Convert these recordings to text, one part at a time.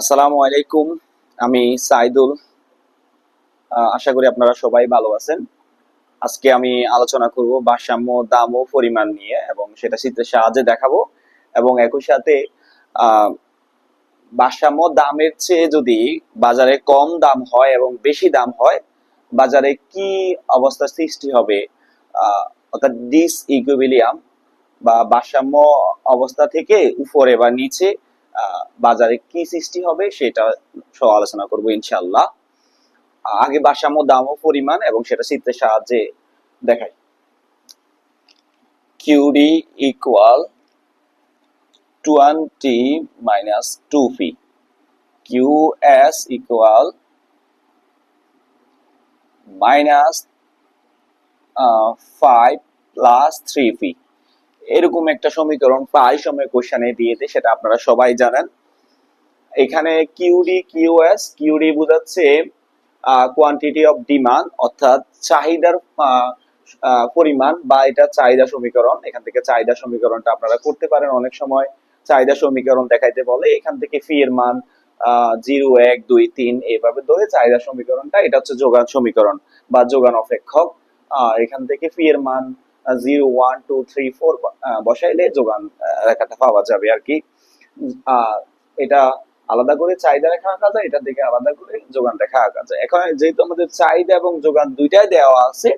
আসসালামু আলাইকুম, আমি সাইদুল। আশা করি আপনারা সবাই ভালো আছেন। আজকে আমি আলোচনা করব ভারসাম্য, দাম ও পরিমাণ নিয়ে এবং সেটা চিত্রের সাহায্যে দেখাবো এবং একই সাথে ভারসাম্য দামের চেয়ে যদি বাজারে কম দাম হয় এবং বেশি দাম হয়, বাজারে কি অবস্থা সৃষ্টি হবে অর্থাৎ ডিস ইকুইলিয়াম বা ভারসাম্য অবস্থা থেকে উপরে বা নিচে বাজারে কি সৃষ্টি হবে সেটা সহ আলোচনা করব ইনশাল্লাহ আগে ভারসাম্য দাম ও পরিমাণ এবং সেটা চিত্রের সাহায্যে দেখাই। QD equal twenty minus two P Q S equal minus five plus three P এরকম একটা সমীকরণ প্রায় সময় কোশ্চানে দিয়েছে সেটা আপনারা সবাই জানেন। এখানে কিউডি কিউএস কিউডি বোঝাচ্ছে কোয়ান্টিটি অফ ডিমান্ড অর্থাৎ চাহিদার পরিমাণ বা এটা চাহিদা সমীকরণ। এখান থেকে চাহিদা সমীকরণটা আপনারা করতে পারেন অনেক সময়। চাহিদা সমীকরণ দেখাইতে বলে এখান থেকে ফি এর মান জিরো, এক, দুই, তিন এইভাবে ধরে চাহিদা সমীকরণটা, এটা হচ্ছে যোগান সমীকরণ বা যোগান অপেক্ষক। এখান থেকে ফি এর মান zero one two three four বসাইলে যোগান রেখাটা পাওয়া যাবে আর কি। এটা আলাদা করে চাহিদা রেখা আঁকা যায়, এটার দিকে আলাদা করে যোগান রেখা আঁকা যায়। এখন যেহেতু আমাদের চাহিদা এবং যোগান দুইটাই দেওয়া আছে,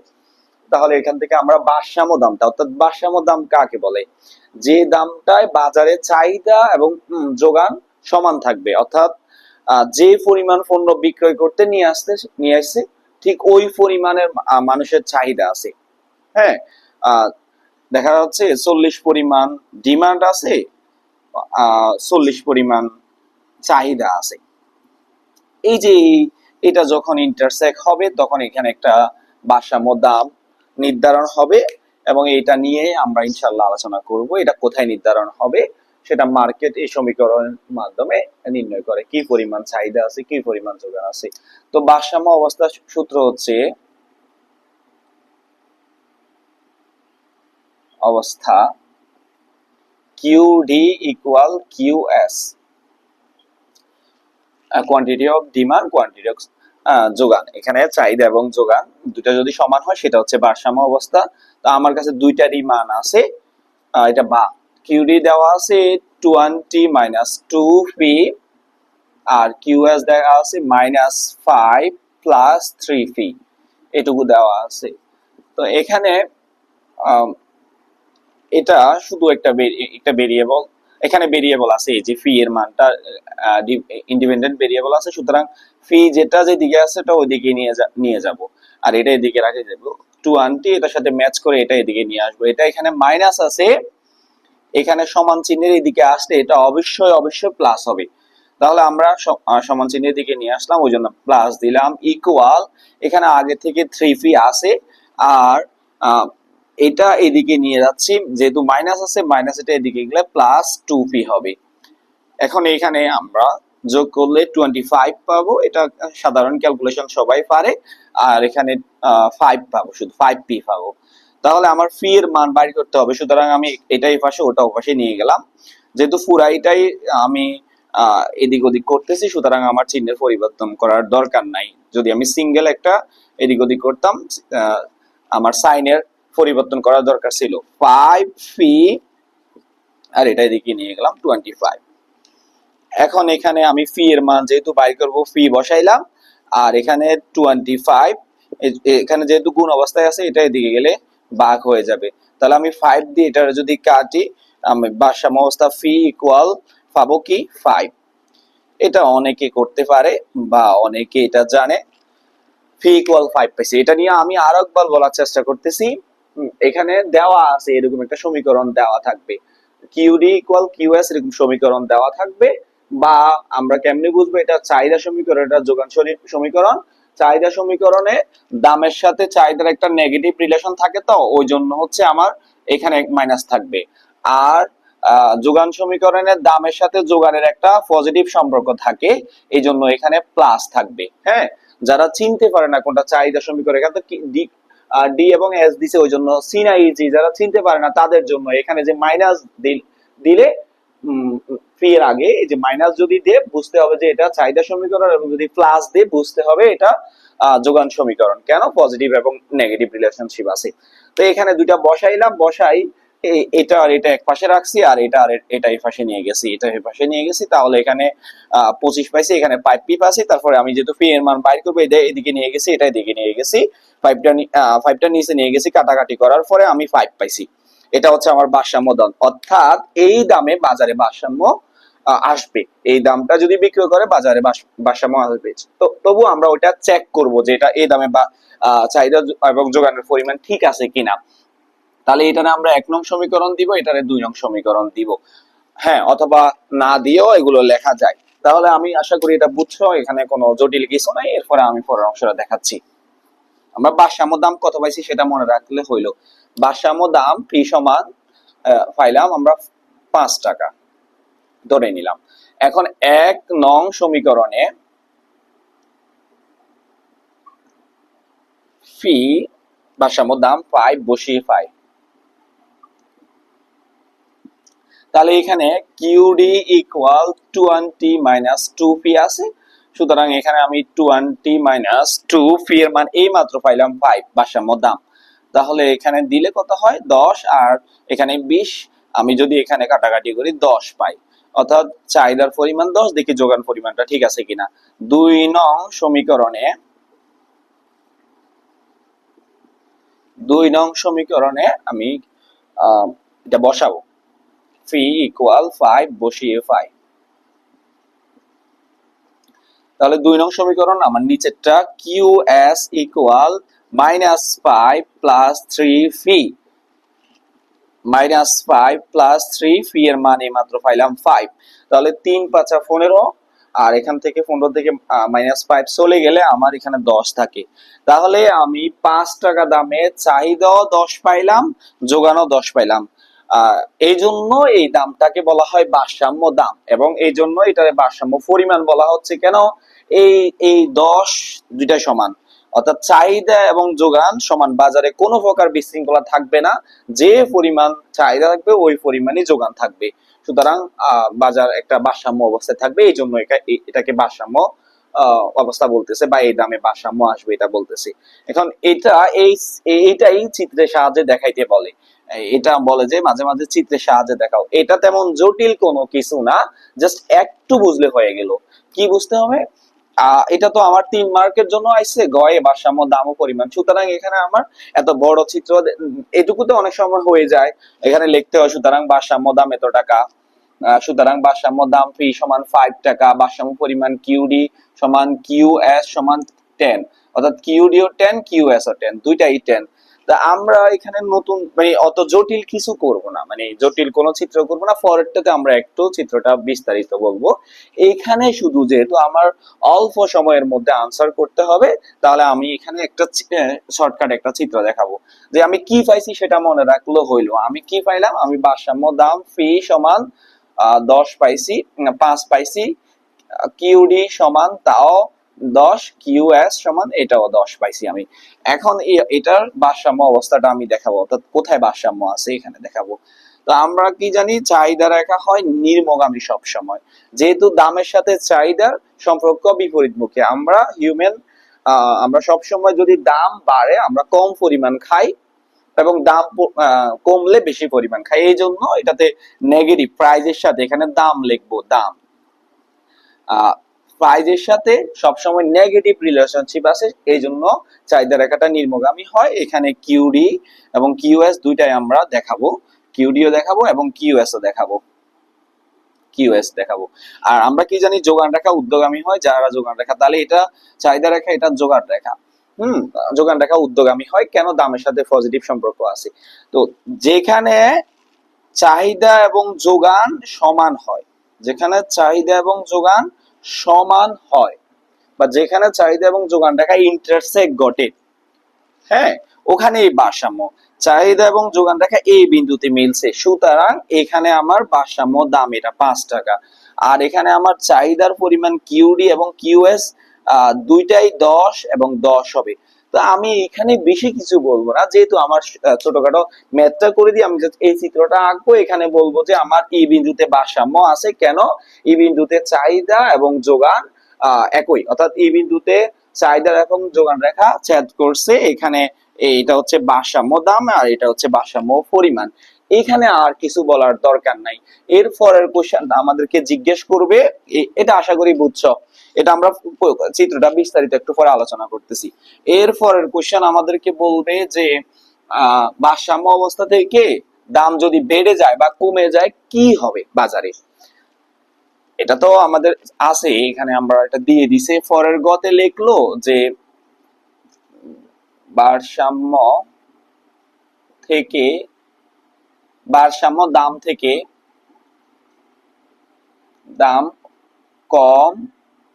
তাহলে এখান থেকে আমরা ভারসাম্য দামটা, অর্থাৎ ভারসাম্য দাম কাকে বলে? যে দামটায় বাজারে চাহিদা এবং যোগান সমান থাকবে, অর্থাৎ যে পরিমাণ পণ্য বিক্রয় করতে নিয়ে আসতে, নিয়ে আসছে, ঠিক ওই পরিমাণের মানুষের চাহিদা আছে। হ্যাঁ দেখা যাচ্ছে চল্লিশ পরিমাণ ডিমান্ড আছে চল্লিশ পরিমাণ চাহিদা আছে। এই যে এটা যখন ইন্টারসেক্ট হবে, তখন এখানে একটা ভারসাম্য দাম নির্ধারণ হবে এবং এটা নিয়ে আমরা ইনশাল্লাহ আলোচনা করব, এটা কোথায় নির্ধারণ হবে, সেটা মার্কেট এই সমীকরণের মাধ্যমে নির্ণয় করে কি পরিমাণ চাহিদা আছে, কি পরিমাণ যোগান আছে। তো ভারসাম্য অবস্থা সূত্র হচ্ছে অবস্থা equal Q S quantity of demand quantity of যোগান। এখানে চাহিদা এবং যোগান দুটা যদি সমান হয়, সেটা হচ্ছে ভারসাম্য অবস্থা। তো আমার কাছে দুইটারই মান আছে। এটা বা কিউডি দেওয়া আছে টোয়েন্টি মাইনাস টু পি আর কিউএস দেওয়া আছে minus five plus three P এটুকু দেওয়া আছে। তো এখানে এটা শুধু একটা একটা ভেরিয়েবল এখানে ভেরিয়েবল আছে এই যে ফি এর মানটা ইন্ডিপেন্ডেন্ট ভেরিয়েবল আছে, সুতরাং ফি যেটা যেদিকে আছে এটা ওইদিকে নিয়ে নিয়ে যাব। আর এটা এদিকে রাখে যাব টোয়েন্টি এটার সাথে ম্যাচ করে এটা এদিকে নিয়ে আসব। এটা এখানে মাইনাস আছে, এখানে সমান চিহ্নের এদিকে আসলে এটা অবশ্যই অবশ্যই প্লাস হবে। তাহলে আমরা সমান চিহ্নের দিকে নিয়ে আসলাম, ওই জন্য প্লাস দিলাম ইকুয়াল এখানে আগে থেকে থ্রি ফি আছে, আর এটা এদিকে নিয়ে যাচ্ছি। যেহেতু মাইনাস আছে মাইনাস এটা এদিকে গেলে প্লাস টু পি হবে। এখন এখানে আমরা যোগ করলে টোয়েন্টি ফাইভ পাবো। এটা সাধারণ ক্যালকুলেশন সবাই পারে। আর এখানে ফাইভ পাবো, শুধু ফাইভ পি পাবো। তাহলে আমার ফি এর মান বাড়ি করতে হবে। সুতরাং আমি এটাই পাশে ওটা পাশে নিয়ে গেলাম। যেহেতু ফুরাইটাই আমি এদিক ওদিক করতেছি, সুতরাং আমার চিহ্নের পরিবর্তন করার দরকার নাই। যদি আমি সিঙ্গেল একটা এদিক ওদিক করতাম আমার সাইনের পরিবর্তন করার দরকার ছিল। ফাইভ ফি আর এটা এদিকে নিয়ে গেলাম টোয়েন্টি ফাইভ এখন এখানে আমি ফি এর মান যেহেতু বাই করব ফি বসাইলাম, আর এখানে টোয়েন্টি ফাইভ এখানে যেহেতু গুণ অবস্থায় আছে এটা এদিকে গেলে বাঘ হয়ে যাবে। তাহলে আমি ফাইভ দিয়ে এটা যদি কাটি, আমি ভারসাম্য অবস্থা ফি ইকুয়াল পাবো কি? ফাইভ এটা অনেকে করতে পারে বা অনেকে এটা জানে। ফি ইকুয়াল ফাইভ পাইছে। এটা নিয়ে আমি আরও একবার বলার চেষ্টা করতেছি। এখানে দেওয়া আছে এরকম একটা সমীকরণ দেওয়া থাকবে। কিউডি ইকুয়াল কিউএস এরকম সমীকরণ দেওয়া থাকবে বা আমরা কেমনে বুঝব এটা চাহিদা সমীকরণ, এটা যোগান সমীকরণ। চাহিদা সমীকরণে দামের সাথে চাহিদার একটা নেগেটিভ রিলেশন থাকে তো, ওই জন্য হচ্ছে আমার এখানে মাইনাস থাকবে। আর যোগান সমীকরণের দামের সাথে যোগানের একটা পজিটিভ সম্পর্ক থাকে, এই জন্য এখানে প্লাস থাকবে হ্যাঁ? যারা চিনতে পারে না কোনটা চাহিদা সমীকরণ, এখানে তো ডি এবং এস দিছে ওই জন্য সিনাইজি না ইজি যারা চিনতে পারে না তাদের জন্য এখানে যে মাইনাস দিলে ফির আগে, এই যে মাইনাস যদি দিয়ে বুঝতে হবে যে এটা চাহিদা সমীকরণ এবং যদি প্লাস দিয়ে বুঝতে হবে এটা যোগান সমীকরণ। কেন? পজিটিভ এবং নেগেটিভ রিলেশনশিপ আছে। তো এখানে দুইটা বসাইলাম, বসাই এটা আর এটা এক পাশে রাখছি, আর এটা আর এটা এই পাশে নিয়ে গেছি, এটা এই পাশে নিয়ে গেছি। তাহলে এখানে পঁচিশ পাইছি, এখানে ফাইভ পি পাইছি তারপরে আমি যেহেতু ফি এর মান বাইর করব এটা এদিকে নিয়ে গেছি এটা এদিকে নিয়ে গেছি। ফাইভটা ফাইভটা নিচে নিয়ে গেছি, কাটাকাটি করার পরে আমি ফাইভ পাইছি। এটা হচ্ছে আমার ভারসাম্য দাম। অর্থাৎ এই দামে বাজারে ভারসাম্য আসবে। এই দামটা যদি বিক্রি করে, বাজারে ভারসাম্য আসবে। তো তবু আমরা ওটা চেক করব যে এটা এই দামে বা চাহিদা এবং যোগানের পরিমাণ ঠিক আছে কিনা। তাহলে এটারে আমরা এক নং সমীকরণ দিব, এটারে দুই নং সমীকরণ দিব। হ্যাঁ অথবা না দিয়েও এগুলো লেখা যায়। তাহলে আমি আশা করি এটা বুঝছ, এখানে কোনো জটিল কিছু নাই, এরপরে আমি পরের অংশটা দেখাচ্ছি। আমরা ভারসাম্য দাম কত পাইছি সেটা মনে রাখলে হইল। ভারসাম্য দাম ফি সমান পাইলাম আমরা পাঁচ টাকা। ধরে নিলাম। এখন এক নং সমীকরণে ফি ভারসাম্য দাম ফাইভ বসিয়ে পাই। তাহলে এখানে QD equal twenty minus two P আছে। সুতরাং এখানে আমি টোয়েন্টি মাইনাস টু পি এর মান এই মাত্র পাইলাম ফাইভ ভারসাম্য দাম। তাহলে এখানে দিলে কত হয়? দশ, আর এখানে বিশ, আমি যদি এখানে কাটাকাটি করি দশ পাই। অর্থাৎ চাহিদার পরিমাণ দশ, দেখি যোগান পরিমাণটা ঠিক আছে কিনা। দুই নং সমীকরণে, দুই নং সমীকরণে আমি এটা বসাবো। ফি ইকুয়াল ফাইভ বসিয়ে ফাইভ তাহলে দুই নং সমীকরণ আমার নিচেরটা Q S equal minus five plus three P minus five plus three P এর মান এই মাত্র পাইলাম ফাইভ তাহলে তিন পাঁচা পনেরো, আর এখান থেকে পনেরো থেকে মাইনাস ফাইভ চলে গেলে আমার এখানে দশ থাকে। তাহলে আমি পাঁচ টাকা দামে চাহিদাও দশ পাইলাম যোগানো দশ পাইলাম। এই জন্য এই দামটাকে বলা হয় ভারসাম্য দাম এবং এই জন্য এটার ভারসাম্য পরিমাণ বলা হচ্ছে কেন? এই এই দশ দুইটা সমান। অর্থাৎ চাহিদা এবং যোগান সমান বাজারে কোনো প্রকার বিশৃঙ্খলা থাকবে না। যে পরিমাণ চাহিদা থাকবে, ওই পরিমাণই যোগান থাকবে। সুতরাং বাজার একটা ভারসাম্য অবস্থায় থাকবে। এই জন্য এটাকে ভারসাম্য অবস্থা বলতেছে বা এই দামে ভারসাম্য আসবে এটা বলতেছে। এখন এটা, এই, এইটাই চিত্রের সাহায্যে দেখাইতে বলে। এটা বলে যে মাঝে মাঝে চিত্রের সাহায্যে দেখাও। এটা তেমন জটিল কোনো কিছু না জাস্ট একটু বুঝলে হয়ে গেল। কি বুঝতে হবে? এটা তো আমার তিন মার্কের জন্য আইছে, গয়ে ভারসাম্য দাম ও পরিমাণ। সুতরাং এখানে আমার এত বড় চিত্র এটুকুতে অনেক সময় হয়ে যায়। এখানে লিখতে হয়, সুতরাং ভারসাম্য দাম এত টাকা। সুতরাং ভারসাম্য দাম ফি সমান ফাইভ টাকা, ভারসাম্য পরিমাণ কিউডি সমান কিউ এস সমান টেন অর্থাৎ কিউডি ও টেন কিউ এস ও টেন দুইটাই টেন তা আমরা এখানে নতুন মানে অত জটিল কিছু করব না। মানে জটিল কোনো চিত্র করব না। পরেরটাতে আমরা একটু চিত্রটা বিস্তারিত বলব। এইখানে শুধু যেহেতু আমার অল্প সময়ের মধ্যে আনসার করতে হবে, তাহলে আমি এখানে একটা শর্টকাট একটা চিত্র দেখাবো। যে আমি কি পাইছি সেটা মনে রাখল হইল। আমি কি পাইলাম? আমি ভারসাম্য, দাম ফি সমান দশ পাইছি পাঁচ পাইছি কিউডি সমান, তাও দশ কিউ এস সমান এটাও দশ পাইছি আমি। এখন এটার ভারসাম্য অবস্থাটা আমি দেখাবো, অর্থাৎ কোথায় ভারসাম্য আছে এখানে দেখাবো। তো আমরা কি জানি, চাহিদা রেখা হয় নির্মগামী সব সময় যেহেতু দামের সাথে চাহিদার সম্পর্ক বিপরীতমুখী, আমরা হিউম্যান আমরা সব সময় যদি দাম বাড়ে, আমরা কম পরিমাণ খাই এবং দাম কমলে বেশি পরিমাণ খাই। এই জন্য এটাতে নেগেটিভ প্রাইজের সাথে এখানে দাম লিখব, দাম। প্রাইজের সাথে সবসময় নেগেটিভ রিলেশনশিপ আছে এই জন্য চাহিদা রেখাটা নির্মগামী হয়। এখানে কিউডি এবং কিউএস দুইটাই আমরা দেখাবো। কিউডিও দেখাবো এবং কিউএস ও দেখাবো। কিউএস দেখাবো। আর আমরা কি জানি যোগান রেখা উদ্যোগামী হয়, যারা যোগান রেখা, তাহলে এটা চাহিদা রেখা, এটা যোগান রেখা। হুম, যোগান রেখা উদ্যোগামী হয়, কেন দামের সাথে পজিটিভ সম্পর্ক আছে? তো যেখানে চাহিদা এবং যোগান সমান হয়, যেখানে চাহিদা এবং যোগান সমান হয়। বা যেখানে চাহিদা এবং যোগান রেখা ইন্টারসেক্ট ঘটে হ্যাঁ ওখানে এই ভারসাম্য। চাহিদা এবং যোগান রেখা এই বিন্দুতে মিলছে। সুতরাং এখানে আমার ভারসাম্য দাম এটা পাঁচ টাকা। আর এখানে আমার চাহিদার পরিমাণ কিউডি এবং কিউএস দুইটাই দশ এবং দশ হবে। তো আমি এখানে বেশি কিছু বলব না। যেহেতু আমার ছোটখাটো ম্যাথটা করে দিয়ে আমি এই চিত্রটা আঁকবো। এখানে বলব যে আমার ই বিন্দুতে ভারসাম্য আছে। কেন? ই বিন্দুতে চাহিদা এবং যোগান একই। অর্থাৎ ই বিন্দুতে চাহিদা এবং যোগান রেখা ছেদ করছে। এখানে এটা হচ্ছে ভারসাম্য দাম আর এটা হচ্ছে ভারসাম্য পরিমাণ। এখানে আর কিছু বলার দরকার নাই। এর পরের কোশ্চেন আমাদেরকে জিজ্ঞেস করবে এটা আশা করি বুঝছ। এটা আমরা চিত্রটা বিস্তারিত একটু পরে আলোচনা করতেছি। এর পরের কোশ্চেন আমাদেরকে বলবে যে আহ ভারসাম্য অবস্থা থেকে দাম যদি বেড়ে যায় বা কমে যায়, কি হবে বাজারে? এটা তো আমাদের আছে, এখানে আমরা এটা দিয়ে দিছে। ফরের গতে লিখলো যে, ভারসাম্য থেকে ভারসাম্য দাম থেকে দাম কম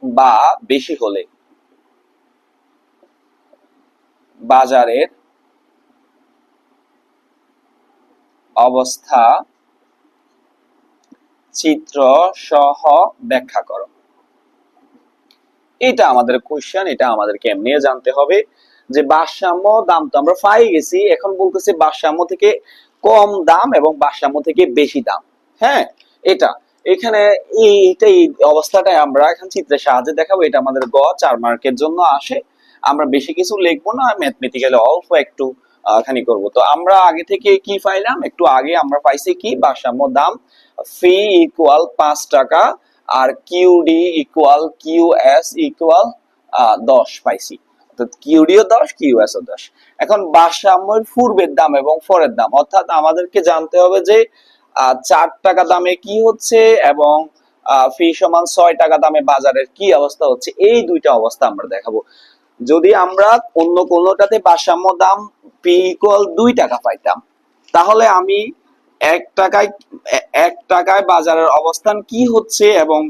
বা বেশি হলে বাজারের অবস্থা চিত্র সহ ব্যাখ্যা করো। এটা আমাদের কোশ্চেন এটা আমাদেরকে এমনি জানতে হবে যে ভারসাম্য দাম তো আমরা পাই গেছি, এখন বলতেছি ভারসাম্য থেকে কম দাম এবং ভারসাম্য থেকে বেশি দাম। হ্যাঁ এটা। এখানে এই এইটা অবস্থাটাই আমরা এখন চিত্রের সাহায্যে দেখাবো। এটা আমাদের গ, চার মার্কের জন্য আসে। আমরা বেশি কিছু লিখব না ম্যাথমেটিক্যালি অল্প একটু খানি করব। তো আমরা আগে থেকে কি পাইলাম? একটু আগে আমরা পাইছি কি? ভারসাম্য দাম ফি ইকুয়াল পাঁচ টাকা, আর QD equal Q S equal দশ পাইছি। অর্থাৎ কিউডিও দশ কিউএস ও দশ। এখন ভারসাম্যের পূর্বের দাম এবং দাম। অর্থাৎ আমাদেরকে জানতে হবে যে চার টাকা দামে কি হচ্ছে এবং ফি সমান ছয় টাকা দামে বাজারের কি অবস্থা হচ্ছে, এই দুইটা অবস্থা আমরা দেখাবো। যদি আমরা অন্য কোনোটাতে ভারসাম্য দাম পি ইকুয়াল দুই টাকা পাইতাম, তাহলে আমি এক টাকায় এক টাকায় বাজারের অবস্থান কি হচ্ছে এবং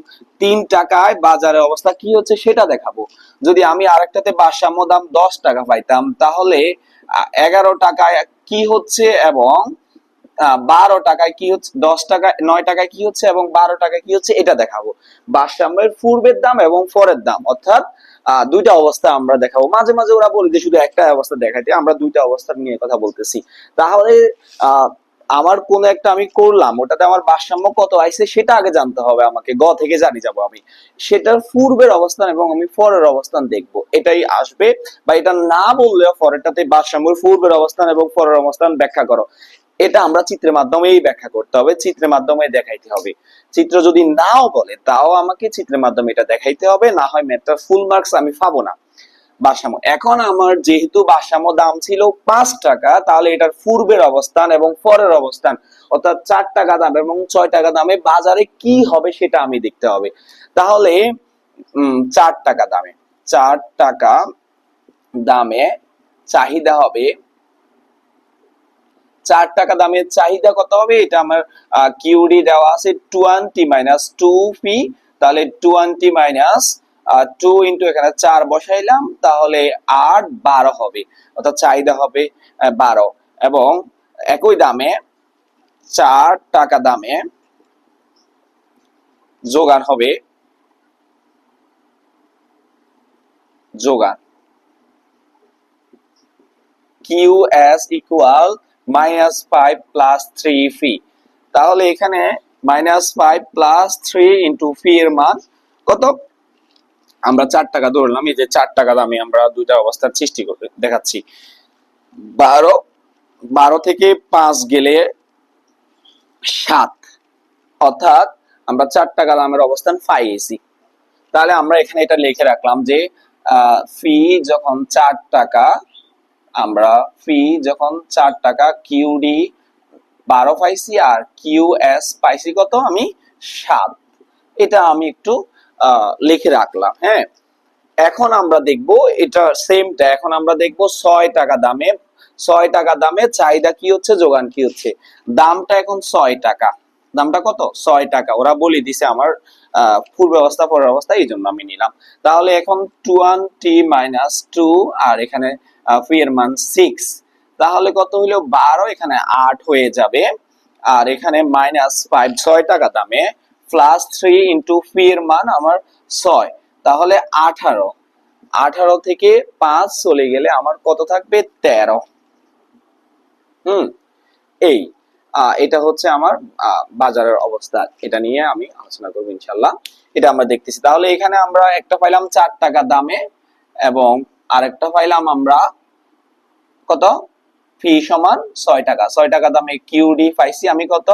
তিন টাকায় বাজারের অবস্থা কি হচ্ছে সেটা দেখাবো। যদি আমি আরেকটাতে ভারসাম্য দাম দশ টাকা পাইতাম তাহলে এগারো টাকায় কি হচ্ছে এবং বারো টাকায় কি হচ্ছে দশ টাকায় নয় টাকায় কি হচ্ছে এবং বারো টাকায় কি হচ্ছে এটা দেখাবো। ভারসাম্যের পূর্বের দাম এবং পরের দাম অর্থাৎ দুইটা অবস্থা আমরা দেখাবো। মাঝে মাঝে ওরা বলে যে শুধু একটা অবস্থা দেখাইতে আমরা দুইটা অবস্থা নিয়ে কথা বলতেছি। তাহলে আহ, আমার কোন একটা আমি করলাম, ওটাতে আমার ভারসাম্য কত আইছে সেটা আগে জানতে হবে আমাকে, গ থেকে জানি যাব আমি। সেটার পূর্বের অবস্থান এবং আমি ফরের অবস্থান দেখব, এটাই আসবে। বা এটা না বললেও পরেরটাতে ভারসাম্যের পূর্বের অবস্থান এবং ফরের অবস্থান ব্যাখ্যা করো। এটা আমরা চিত্রের মাধ্যমেই ব্যাখ্যা করতে হবে, চিত্রের মাধ্যমে দেখাইতে হবে। চিত্র যদি নাও বলে, তাও আমাকে চিত্রের মাধ্যমে এটা দেখাইতে হবে, না হয় ম্যাথটার ফুল মার্কস আমি পাবো না। ভারসাম্য। এখন আমার যেহেতু ভারসাম্য দাম ছিল পাঁচ টাকা, তাহলে এটার পূর্বের অবস্থান এবং পরের অবস্থান, অর্থাৎ চার টাকা দাম এবং ছয় টাকা দামে বাজারে কি হবে সেটা আমি দেখতে হবে। তাহলে চার টাকা দামে, চার টাকা দামে চাহিদা হবে, চার টাকা দামের চাহিদা কত হবে? এটা আমার কিউডি দেওয়া আছে টোয়েন্টি মাইনাস টু পি তাহলে টোয়েন্টি মাইনাস টু ইন্টু এখানে চার বসাইলাম, তাহলে আট বারো হবে, অর্থাৎ চাহিদা হবে বারো। এবং একই দামে চার টাকা দামে যোগান হবে, যোগান। Q S equal minus five plus three P তাহলে এখানে minus five plus three into P এর মান কত? আমরা চার টাকা ধরলাম, এই যে চার টাকা দামে আমরা দুইটা অবস্থার সৃষ্টি করতে দেখাচ্ছি। বারো বারো থেকে পাঁচ গেলে সাত। অর্থাৎ আমরা চার টাকা দামের অবস্থান পাইয়েছি। তাহলে আমরা এখানে এটা লিখে রাখলাম যে ফি যখন চার টাকা, আমরা ফি যখন চার টাকা কিউডি বারো পাইছি আর কিউ এস পাইছি কত? আমি সাত। এটা আমি একটু লিখে রাখলাম হ্যাঁ? এখন আমরা দেখব এটা সেমটা এখন আমরা দেখব ছয় টাকা দামে, ছয় টাকা দামে চাহিদা কি হচ্ছে, যোগান কি হচ্ছে? দামটা এখন ছয় টাকা। দামটা কত? ছয় টাকা। ওরা বলে দিছে আমার পূর্ব অবস্থা পরের অবস্থা এই জন্য আমি নিলাম। তাহলে এখন টোয়েন্টি মাইনাস টু আর এখানে ফি এর মান সিক্স তাহলে কত হইল? বারো, এখানে আট হয়ে যাবে। আর এখানে মাইনাস ফাইভ ছয় টাকা দামে প্লাস থ্রি ইন্টু ফি এর মান আমার ছয়। তাহলে আঠারো। আঠারো থেকে পাঁচ চলে গেলে আমার কত থাকবে? তেরো। হুম? এই এটা হচ্ছে আমার বাজারের অবস্থা। এটা নিয়ে আমি আলোচনা করব ইনশাল্লাহ এটা আমরা দেখতেছি। তাহলে এখানে আমরা একটা পাইলাম চার টাকা দামে এবং আরেকটা পাইলাম আমরা কত? ফি সমান ছয় টাকা। ছয় টাকা দামে কিউডি পাইছি আমি কত?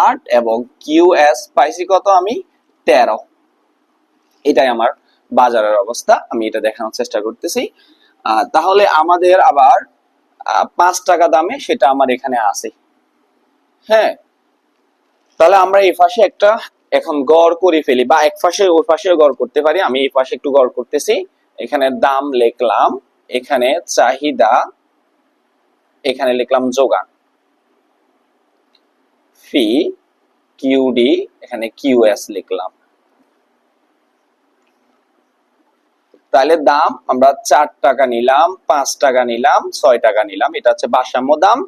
আট এবং কিউএস পাইছি কত আমি? তেরো। এটাই আমার বাজারের অবস্থা, আমি এটা দেখানোর চেষ্টা করতেছি। তাহলে আমাদের আবার পাঁচ টাকা দামে সেটা আমার এখানে আছে। হ্যাঁ তাহলে আমরা এই পাশে একটা এখন গড় করে ফেলি, বা এক পাশে, ওই পাশে গড় করতে পারি, আমি এই পাশে একটু গড় করতেছি। এখানে দাম লিখলাম, এখানে চাহিদা, এখানে লিখলাম যোগান। ফি কিউডি এখানে কিউএস লিখলাম। তাহলে দাম আমরা চার টাকা নিলাম, পাঁচ টাকা নিলাম, ছয় টাকা নিলাম। এটা হচ্ছে ভারসাম্য দাম।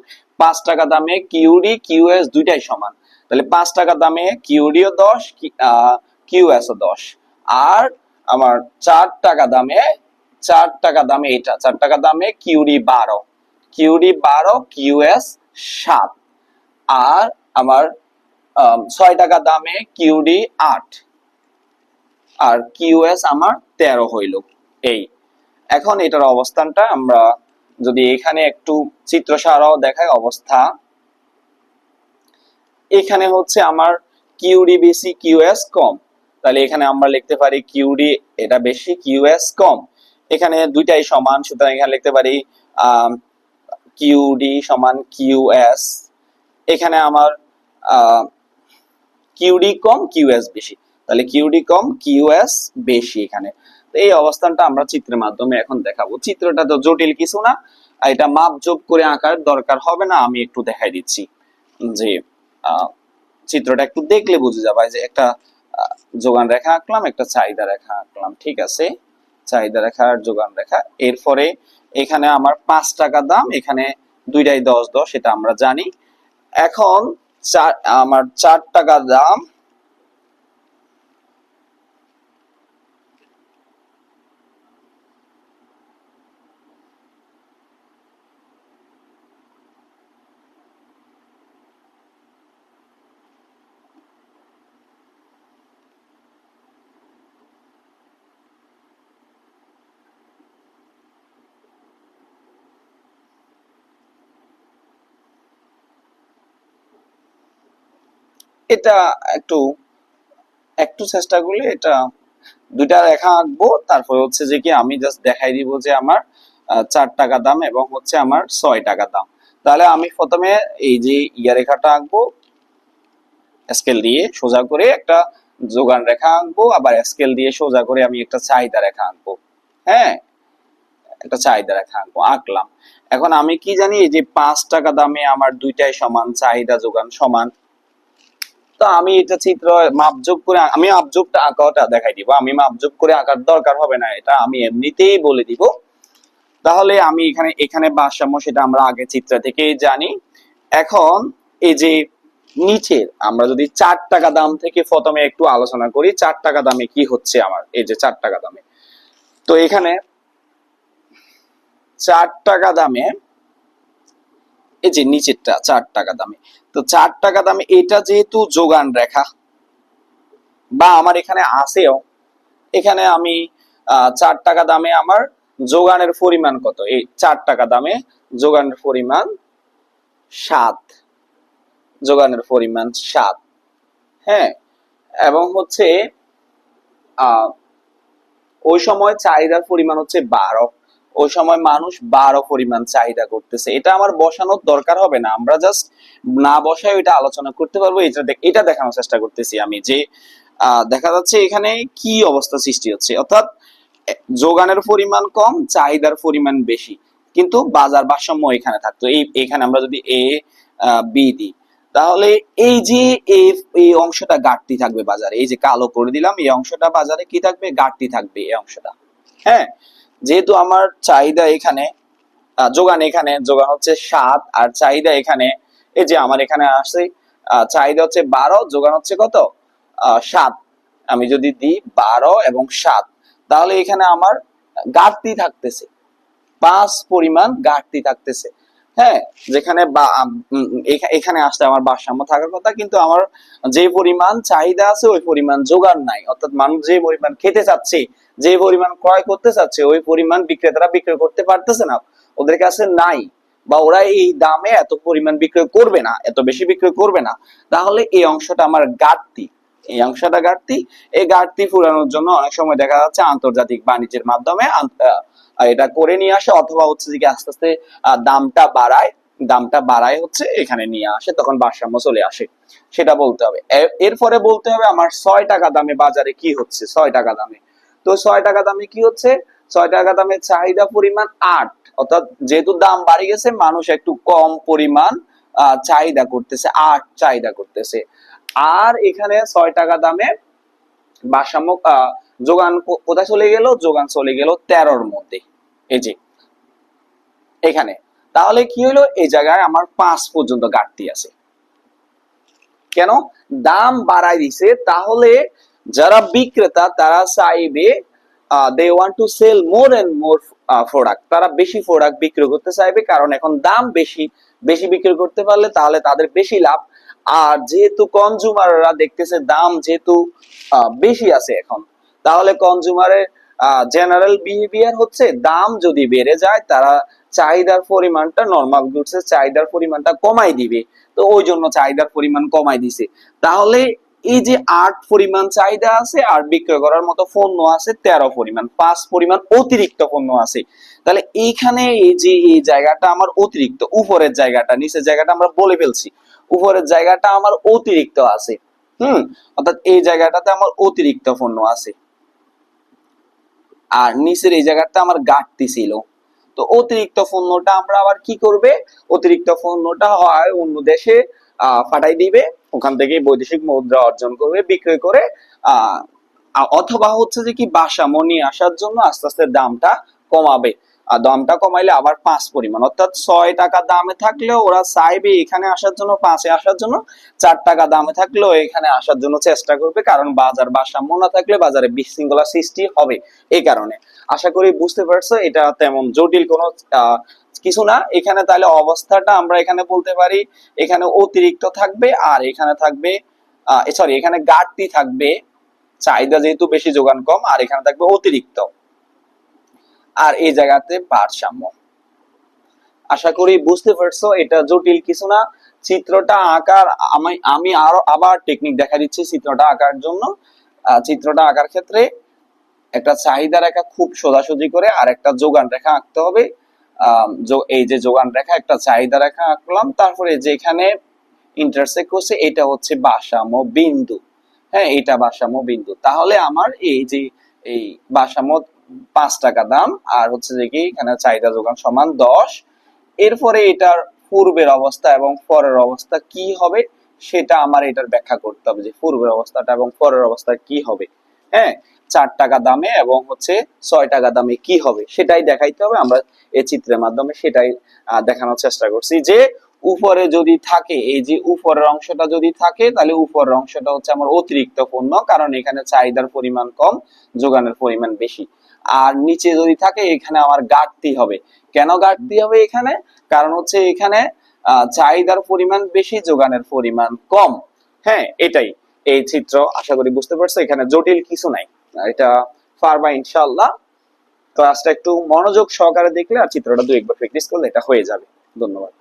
পাঁচ টাকা দামে কিউডি কিউএস দুইটাই সমান। তাহলে পাঁচ টাকা দামে কিউডিও দশ কিউএস ও দশ। আর আমার চার টাকা দামে, চার টাকা দামে এটা, চার টাকা দামে কিউডি বারো। কিউডি বারো কিউএস সাত। আর আমার আম, ছয় টাকা দামে কিউডি আট। আর কিউএস আমার তেরো হইল। এই এখন এটার অবস্থানটা আমরা যদি এখানে একটু চিত্র সারাও দেখায় অবস্থা। এখানে হচ্ছে আমার কিউডি বেশি কিউএস কম। তাহলে এখানে আমরা লিখতে পারি কিউডি এটা বেশি কিউএস কম। এখানে দুইটাই সমান সুতরাং এখানে লিখতে পারি কিউডি সমান কিউএস। এখানে আমার কিউডি কম কিউএস বেশি। তাহলে কিউডি কম কিউএস বেশি এখানে। এই অবস্থানটা আমরা চিত্রের মাধ্যমে এখন দেখাবো। চিত্রটা তো জটিল কিছু না। এটা মাপ যোগ করে আঁকার দরকার হবে না, আমি একটু দেখাই দিচ্ছি। যে চিত্রটা একটু দেখলে বুঝে যাবে যে একটা যোগান রেখা আঁকলাম, একটা চাহিদা রেখা আঁকলাম, ঠিক আছে? চাহিদা রেখা আর যোগান রেখা। এরপরে এখানে আমার পাঁচ টাকা দাম, এখানে দুইটাই দশ দশ, এটা আমরা জানি। এখন চার আমার চার টাকা দাম। এটা একটু একটু চেষ্টা করলে এটা দুইটা রেখা আঁকবো, তারপর হচ্ছে যে কি আমি জাস্ট দেখাই দিব যে আমার চার টাকা দাম এবং হচ্ছে আমার ছয় টাকা দাম। তাহলে আমি প্রথমে এই যে ইয়া রেখাটা আঁকবো স্কেল দিয়ে সোজা করে একটা যোগান রেখা আঁকবো, আবার স্কেল দিয়ে সোজা করে আমি একটা চাহিদা রেখা আঁকবো। হ্যাঁ? একটা চাহিদা রেখা আঁকবো, আঁকলাম। এখন আমি কি জানি এই যে পাঁচ টাকা দামে আমার দুইটাই সমান, চাহিদা যোগান সমান তো আমি এটা চিত্র মাপযোগ করে আমি মাপযোগটা আঁকাটা দেখাই দিব। আমি মাপযোগ করে আঁকার দরকার হবে না, এটা আমি এমনিতেই বলে দিব। তাহলে আমি এখানে এখানে ভারসাম্য সেটা আমরা আগে চিত্র থেকেই জানি। এখন এই যে নিচের, আমরা যদি চার টাকা দাম থেকে প্রথমে একটু আলোচনা করি, চার টাকা দামে কি হচ্ছে আমার? এই যে চার টাকা দামে। তো এখানে চার টাকা দামে এই যে নিচেরটা, চার টাকা দামে। তো চার টাকা দামে এটা যেহেতু যোগান রেখা, বা আমার এখানে আছেও, এখানে আমি চার টাকা দামে আমার যোগানের পরিমাণ কত? এই চার টাকা দামে যোগানের পরিমাণ সাত। যোগানের পরিমাণ সাত। হ্যাঁ এবং হচ্ছে আহ ওই সময় চাহিদার পরিমাণ হচ্ছে বারো। ওই সময় মানুষ বারো পরিমাণ চাহিদা করতেছে। এটা আমার বসানোর দরকার হবে না। আমরা জাস্ট না বসায় ওইটা আলোচনা করতে পারব। এটা এটা দেখানোর চেষ্টা করতেছি আমি যে দেখা যাচ্ছে এখানে কি অবস্থা সৃষ্টি হচ্ছে। অর্থাৎ যোগানের পরিমাণ কম, চাহিদার পরিমাণ বেশি। কিন্তু বাজার ভারসাম্য এখানে থাকতো। এই, এখানে আমরা যদি এ বি দিই, তাহলে এই যে এই এই অংশটা ঘাটতি থাকবে বাজারে। এই যে কালো করে দিলাম, এই অংশটা বাজারে কি থাকবে? ঘাটতি থাকবে এই অংশটা। হ্যাঁ? যেহেতু আমার চাহিদা এখানে যোগান এখানে, যোগান হচ্ছে সাত, আর চাহিদা এখানে, এই যে আমার এখানে আসছে চাহিদা হচ্ছে বারো, যোগান হচ্ছে কত? সাত। আমি যদি দিই বারো এবং সাত, তাহলে এখানে আমার ঘাটতি থাকতেছে। পাঁচ পরিমাণ ঘাটতি থাকতেছে। হ্যাঁ যেখানে এখানে আসতে আমার ভারসাম্য থাকার কথা, কিন্তু আমার যে পরিমাণ চাহিদা আছে, ওই পরিমাণ যোগান নাই। অর্থাৎ মানুষ যে পরিমাণ খেতে চাচ্ছে যে পরিমাণ ক্রয় করতে চাচ্ছে, ওই পরিমাণ বিক্রেতারা বিক্রয় করতে পারতেছে না। ওদের কাছে নাই বা ওরা এই দামে এত পরিমাণ বিক্রয় করবে না, এত বেশি বিক্রয় করবে না। তাহলে এই অংশটা আমার ঘাটতি। এই অংশটা ঘাটতি। এই ঘাটতি ফুরানোর জন্য অনেক সময় দেখা যাচ্ছে আন্তর্জাতিক বাণিজ্যের মাধ্যমে এটা করে নিয়ে আসে অথবা হচ্ছে যে আস্তে আস্তে দামটা বাড়ায় দামটা বাড়ায় হচ্ছে এখানে নিয়ে আসে, তখন ভারসাম্য চলে আসে। সেটা বলতে হবে। এরপরে বলতে হবে আমার ছয় টাকা দামে বাজারে কি হচ্ছে? ছয় টাকা দামে। তো ছয় টাকা দামে কি হচ্ছে? ছয় টাকা দামে চাহিদা পরিমাণ আট। অর্থাৎ যেহেতু দাম বাড়ি গেছে, মানুষ একটু কম পরিমাণ চাহিদা করতেছে, আট চাহিদা করতেছে। আর এখানে ছয় টাকা দামে ভারসাম্য যোগান কোথায় চলে গেল? যোগান চলে গেল তেরোর মধ্যে। এই যে, এখানে। তাহলে কি হলো এই জায়গায় আমার পাঁচ পর্যন্ত ঘাটতি আছে। কেন? দাম বাড়াই দিছে, তাহলে যারা বিক্রেতা, তারা চাইবে they want to sell more and more product তারা বেশি প্রোডাক্ট বিক্রি করতে চাইবে, কারণ এখন দাম বেশি। বেশি বিক্রি করতে পারলে তাহলে তাদের বেশি লাভ। আর যেহেতু কনজুমাররা দেখতেছে দাম যেহেতু বেশি আছে এখন, তাহলে কনজুমারের জেনারেল বিহেভিয়ার হচ্ছে দাম যদি বেড়ে যায়, তারা চাহিদার পরিমাণটা নর্মাল গুডসের চাহিদার পরিমাণটা কমাই দিবে। তো ওই জন্য চাহিদার পরিমাণ কমাই দিছে। তাহলে এই যে আট পরিমাণ চাহিদা আছে আর বিক্রয় করার মতো পণ্য আছে তেরো পরিমাণ, পাঁচ পরিমাণ অতিরিক্ত পণ্য আছে। তাহলে এইখানে এই যে এই জায়গাটা আমার অতিরিক্ত, উপরের জায়গাটা, নিচের জায়গাটা আমরা বলে ফেলছি। উপরের জায়গাটা আমার অতিরিক্ত আছে, হুম? অর্থাৎ এই জায়গাটাতে আমার অতিরিক্ত পণ্য আছে। আর নিচের এই জায়গাটা আমার ঘাটতি ছিল। তো অতিরিক্ত পণ্যটা আমরা আবার কি করবে? অতিরিক্ত পণ্যটা হয় অন্য দেশে পাঠাই দিবে, ওখান থেকে বৈদেশিক মুদ্রা অর্জন করবে, বিক্রয় করে অথবা হচ্ছে যে কি ভারসাম্য নিয়ে আসার জন্য আস্তে আস্তে দামটা কমাবে। আর দামটা কমাইলে আবার পাঁচ পরিমাণ, অর্থাৎ ছয় টাকা দামে থাকলেও ওরা চাইবে এখানে আসার জন্য, পাঁচে আসার জন্য, চার টাকা দামে থাকলেও এখানে আসার জন্য চেষ্টা করবে, কারণ বাজার ভারসাম্য না থাকলে বাজারে বিশৃঙ্খলা সৃষ্টি হবে এই কারণে। আশা করি বুঝতে পারছ, এটা তেমন জটিল কোনো কিছু না, এখানে তাহলে অবস্থাটা আমরা এখানে বলতে পারি, এখানে অতিরিক্ত থাকবে আর এখানে থাকবে সরি এখানে ঘাটতি থাকবে, চাহিদা যেহেতু বেশি, যোগান কম, আর এখানে থাকবে অতিরিক্ত। আর এই জায়গাতে ভারসাম্য। আশা করি বুঝতে পারছ, এটা জটিল কিছু না। চিত্রটা আঁকার, আমি আমি আরও আবার টেকনিক দেখা দিচ্ছি চিত্রটা আঁকার জন্য। চিত্রটা আঁকার ক্ষেত্রে একটা চাহিদা রেখা খুব সোজাসুজি করে আর একটা যোগান রেখা আঁকতে হবে। এই যে যোগান রেখা, একটা চাহিদা রেখা আঁকলাম। তারপরে যেখানে ইন্টারসেক্ট করছে, এটা হচ্ছে ভারসাম্য বিন্দু। হ্যাঁ এটা ভারসাম্য বিন্দু। তাহলে আমার এই যে, এই ভারসাম্য পাঁচ টাকা দাম, আর হচ্ছে যে কি, এখানে চাহিদা যোগান সমান দশ। এরপরে এটার পূর্বের অবস্থা এবং পরের অবস্থা কি হবে, সেটা আমার এটার ব্যাখ্যা করতে হবে যে পূর্বের অবস্থাটা এবং পরের অবস্থা কি হবে। হ্যাঁ চার টাকা দামে এবং হচ্ছে ছয় টাকা দামে কি হবে সেটাই দেখাইতে হবে। আমরা এই চিত্রের মাধ্যমে সেটাই দেখানোর চেষ্টা করছি যে উপরে যদি থাকে, এই যে উপরের অংশটা যদি থাকে, তাহলে উপরের অংশটা হচ্ছে আমার অতিরিক্ত পণ্য, কারণ এখানে চাহিদার পরিমাণ কম, যোগানের পরিমাণ বেশি। আর নিচে যদি থাকে, এখানে আমার ঘাটতি হবে। কেন ঘাটতি হবে এখানে? কারণ হচ্ছে এখানে চাহিদার পরিমাণ বেশি, যোগানের পরিমাণ কম। হ্যাঁ এটাই। এই চিত্র, আশা করি বুঝতে পারছ, এখানে জটিল কিছু নাই। এটা পারবা ইনশাল্লাহ ক্লাসটা একটু মনোযোগ সহকারে দেখলে আর চিত্রটা দু একবার প্র্যাকটিস করলে এটা হয়ে যাবে। ধন্যবাদ।